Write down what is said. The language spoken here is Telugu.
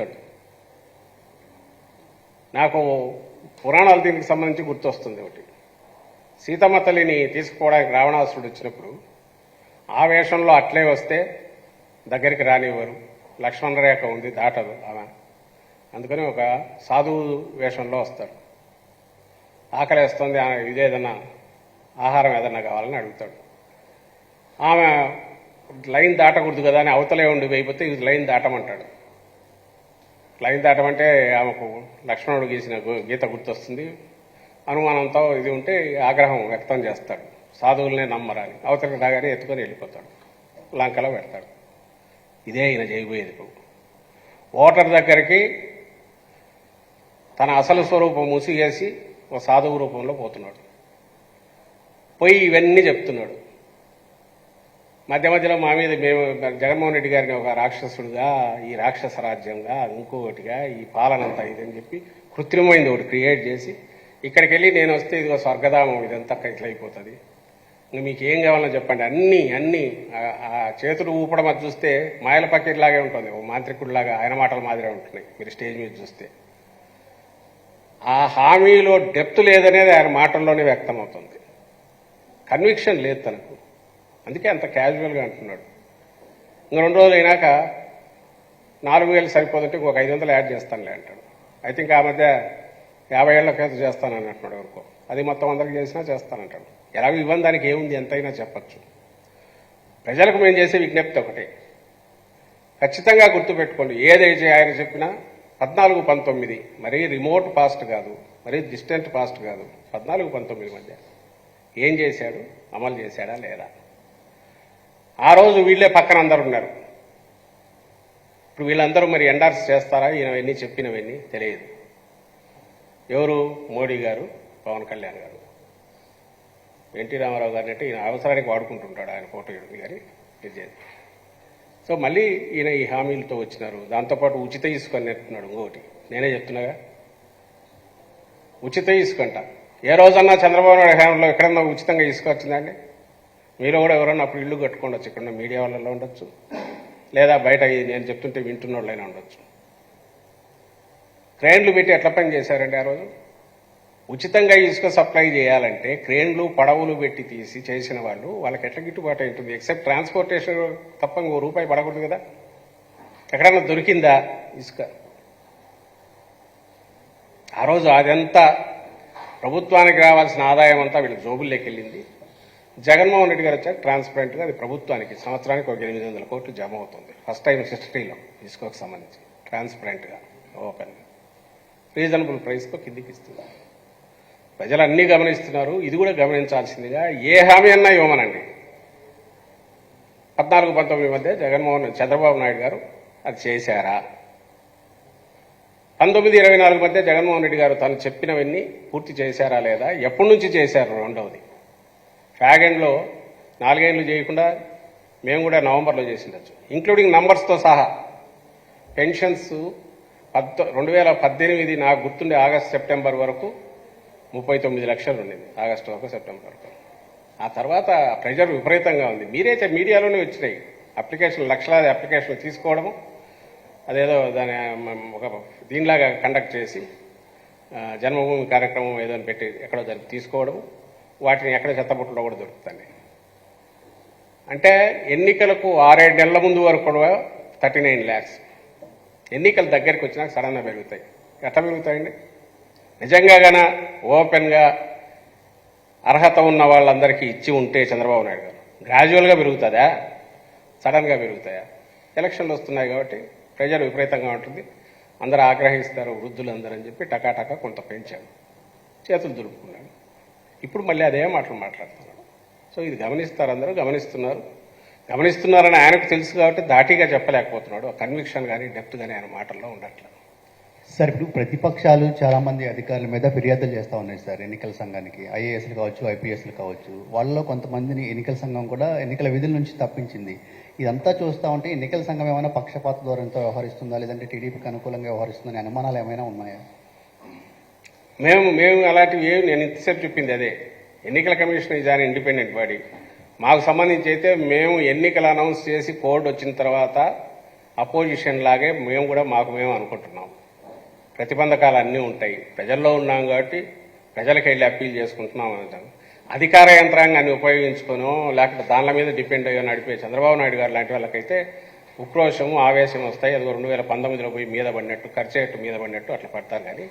చెప్తాడు నాకు పురాణాల దీనికి సంబంధించి గుర్తొస్తుంది ఒకటి. సీతమ్మ తల్లిని తీసుకుపోవడానికి రావణాసురుడు వచ్చినప్పుడు ఆ వేషంలో అట్లే వస్తే దగ్గరికి రానివ్వరు. లక్ష్మణ రేఖ ఉంది దాటదు ఆమె. అందుకని ఒక సాధువు వేషంలో వస్తాడు ఆకలేస్తుంది ఆమె ఇదేదన్నా ఆహారం ఏదన్నా కావాలని అడుగుతాడు. ఆమె లైన్ దాటకూడదు కదా అని అవతలే ఉండి వేయిపోతే ఇది లైన్ దాటమంటాడు. లైన్ దాటమంటే ఆమెకు లక్ష్మణుడు గీసిన గీత గుర్తొస్తుంది. అనుమానంతో ఇది ఉంటే ఆగ్రహం వ్యక్తం చేస్తాడు. సాధువులనే నమ్మరాని. అవతలకి రాగానే ఎత్తుకొని వెళ్ళిపోతాడు. లంకలో పెడతాడు. ఇదే ఈయన చేయబోయేది ఓటర్ దగ్గరికి తన అసలు స్వరూపం మూసిగేసి ఒక సాధువు రూపంలో పోతున్నాడు. పోయి ఇవన్నీ చెప్తున్నాడు. మధ్య మధ్యలో మా మీద మేము జగన్మోహన్ రెడ్డి గారిని ఒక రాక్షసుడుగా ఈ రాక్షస రాజ్యంగా ఇంకొకటిగా ఈ పాలనంతా ఇదని చెప్పి కృత్రిమైంది ఒకటి క్రియేట్ చేసి ఇక్కడికి వెళ్ళి నేను వస్తే ఇదిగో స్వర్గధామం ఇదంతా ఇట్లా అయిపోతుంది. మీకు ఏం కావాలో చెప్పండి. అన్ని అన్ని ఆ- చేతులు ఊపడం అది చూస్తే మాయల పకెట్ లాగే ఉంటుంది. ఓ మాంత్రికుడిలాగా ఆయన మాటల మాదిరే ఉంటున్నాయి. మీరు స్టేజ్ మీద చూస్తే. ఆ హామీలో డెప్త్ లేదనేది ఆయన మాటల్లోనే వ్యక్తమవుతుంది. కన్విక్షన్ లేదు తనకు. అందుకే అంత క్యాజువల్గా అంటున్నాడు. ఇంక రెండు రోజులు అయినాక నాలుగు వేలు సరిపోతుంటే ఒక ఐదు వందలు యాడ్ చేస్తానులే అంటాడు. ఐ థింక్ ఆ మధ్య యాభై ఏళ్ళ క్రితం చేస్తానని అంటున్నాడు ఎవరికో. అది మొత్తం అందరికి చేసినా చేస్తానంటాడు. ఎలాగో ఇవ్వని దానికి ఏముంది? ఎంతైనా చెప్పచ్చు. ప్రజలకు మేము చేసే విజ్ఞప్తి ఒకటే. ఖచ్చితంగా గుర్తుపెట్టుకోండి ఏదైతే ఆయన చెప్పినా పద్నాలుగు పంతొమ్మిది మరీ రిమోట్ పాస్ట్ కాదు మరీ డిస్టెంట్ పాస్ట్ కాదు. పద్నాలుగు పంతొమ్మిది మధ్య. ఏం చేశాడు? అమలు చేశాడా లేదా? ఆ రోజు వీళ్ళే పక్కన అందరు ఉన్నారు ఇప్పుడు వీళ్ళందరూ మరి ఎండార్స్ చేస్తారా? ఈయనవన్నీ చెప్పినవన్నీ తెలియదు. ఎవరు? మోడీ గారు పవన్ కళ్యాణ్ గారు. ఎన్టీ రామారావు గారిని అంటే ఈయన అవసరానికి వాడుకుంటుంటాడు ఆయన ఫోటో ఇది గారి ఇది సో మళ్ళీ ఈయన ఈ హామీలతో వచ్చినారు. దాంతోపాటు ఉచిత ఇసుక అని అంటున్నాడు ఇంకొకటి నేనే చెప్తున్నాగా? ఉచిత ఇసుకంట ఏ రోజన్నా చంద్రబాబు నాయుడు హయాంలో ఎక్కడన్నా ఉచితంగా ఇసుక వచ్చిందండి మీరు కూడా ఎవరన్నా అప్పుడు ఇల్లు కట్టుకోండొచ్చు ఇక్కడ మీడియా వాళ్ళలో ఉండొచ్చు. లేదా బయట నేను చెప్తుంటే వింటున్న వాళ్ళైనా ఉండొచ్చు. క్రేన్లు పెట్టి ఎట్లా పని చేశారండి ఆ రోజు? ఉచితంగా ఇసుక సప్లై చేయాలంటే క్రేన్లు పడవలు పెట్టి తీసి చేసిన వాళ్ళు వాళ్ళకి ఎట్లా గిట్టుబాటు ఉంటుంది? ఎక్సెప్ట్ ట్రాన్స్పోర్టేషన్ తప్ప ఇంకో రూపాయి పడకూడదు కదా? ఎక్కడన్నా దొరికిందా ఇసుక? ఆ రోజు అదంతా ప్రభుత్వానికి రావాల్సిన ఆదాయం అంతా వీళ్ళ జోబుల్లోకి వెళ్ళింది. జగన్మోహన్ రెడ్డి గారు వచ్చాక ట్రాన్స్పరెంట్గా అది ప్రభుత్వానికి సంవత్సరానికి ఒక ఎనిమిది వందల కోట్లు జమ అవుతుంది. ఫస్ట్ టైం హిస్టరీలో ఇసుకోకి సంబంధించి. ట్రాన్స్పరెంట్గా ఓపెన్ రీజనబుల్ ప్రైస్తో కిందికి ఇస్తుంది ప్రజలు అన్నీ గమనిస్తున్నారు ఇది కూడా గమనించాల్సిందిగా ఏ హామీ అన్నా ఇవ్వమనండి. పద్నాలుగు పంతొమ్మిది మధ్య జగన్మోహన్ చంద్రబాబు నాయుడు గారు అది చేశారా? పంతొమ్మిది ఇరవై నాలుగు మధ్య జగన్మోహన్ రెడ్డి గారు తను చెప్పినవన్నీ పూర్తి చేశారా లేదా? ఎప్పటి నుంచి చేశారు రెండవది? ఫ్యాగెండ్లో నాలుగేళ్ళు చేయకుండా మేము కూడా నవంబర్లో చేసిండొచ్చు. ఇంక్లూడింగ్ నంబర్స్తో సహా. పెన్షన్స్ పద్ద రెండు వేల పద్దెనిమిది నాకు గుర్తుండే ఆగస్ట్ సెప్టెంబర్ వరకు ముప్పై తొమ్మిది లక్షలు ఉండింది. ఆగస్టు వరకు సెప్టెంబర్ వరకు. ఆ తర్వాత ప్రెజర్ విపరీతంగా ఉంది. మీరైతే మీడియాలోనే వచ్చినాయి. అప్లికేషన్ లక్షలాది అప్లికేషన్లు తీసుకోవడము. అదేదో దాని ఒక దీనిలాగా కండక్ట్ చేసి జన్మభూమి కార్యక్రమం ఏదో పెట్టి ఎక్కడో దానికి తీసుకోవడం వాటిని ఎక్కడ చెత్తబుట్టలో కూడా దొరుకుతాయి. అంటే ఎన్నికలకు ఆరేడు నెలల ముందు వరకు కూడా థర్టీ నైన్ ల్యాక్స్. ఎన్నికల దగ్గరికి వచ్చినాక సడన్గా పెరుగుతాయి. ఎట్లా పెరుగుతాయండి? నిజంగా గన ఓపెన్గా అర్హత ఉన్న వాళ్ళందరికీ ఇచ్చి ఉంటే చంద్రబాబు నాయుడు గారు. గ్రాడ్యువల్గా పెరుగుతుందా? సడన్గా పెరుగుతాయా? ఎలక్షన్లు వస్తున్నాయి కాబట్టి ప్రెజర్ విపరీతంగా ఉంటుంది. అందరూ ఆగ్రహిస్తారు వృద్ధులందరూ అని చెప్పి టకాటకా కొంత పెంచాడు చేతులు దులుపుకున్నాడు ఇప్పుడు మళ్ళీ అదే మాటలు మాట్లాడుతున్నాడు సో ఇది గమనిస్తారు అందరూ గమనిస్తున్నారు. గమనిస్తున్నారని ఆయనకు తెలుసు కాబట్టి దాటిగా చెప్పలేకపోతున్నాడు. కన్విక్షన్ కానీ డెప్త్ కానీ ఆయన మాటల్లో ఉండట్లేదు సార్ ఇప్పుడు ప్రతిపక్షాలు చాలామంది అధికారుల మీద ఫిర్యాదులు చేస్తూ ఉన్నాయి సార్ ఎన్నికల సంఘానికి. ఐఏఎస్లు కావచ్చు ఐపీఎస్లు కావచ్చు. వాళ్ళలో కొంతమందిని ఎన్నికల సంఘం కూడా ఎన్నికల విధుల నుంచి తప్పించింది. ఇదంతా చూస్తూ ఉంటే ఎన్నికల సంఘం ఏమైనా పక్షపాత ధోరణితో వ్యవహరిస్తుందా? లేదంటే టీడీపీకి అనుకూలంగా వ్యవహరిస్తుందని అనుమానాలు ఏమైనా ఉన్నాయా? మేము మేము అలాంటివి ఏమి నేను ఇంతసేపు చెప్పింది అదే. ఎన్నికల commission is an independent body మాకు సంబంధించి అయితే మేము ఎన్నికలు అనౌన్స్ చేసి కోడ్ వచ్చిన తర్వాత అపోజిషన్ లాగే మేము కూడా మాకు మేము అనుకుంటున్నాం. ప్రతిబంధకాలు అన్నీ ఉంటాయి. ప్రజల్లో ఉన్నాం కాబట్టి ప్రజలకు వెళ్ళి అప్పీల్ చేసుకుంటున్నాం అంటాం అధికార యంత్రాంగాన్ని ఉపయోగించుకొనో లేకపోతే దానిల మీద డిపెండ్ అయ్యో నడిపే చంద్రబాబు నాయుడు గారు లాంటి వాళ్ళకైతే ఉక్రోషము ఆవేశం వస్తాయి. అది రెండు వేల పంతొమ్మిదిలో పోయి మీద పడినట్టు ఖర్చు మీద పడినట్టు అట్లా పడతారు కానీ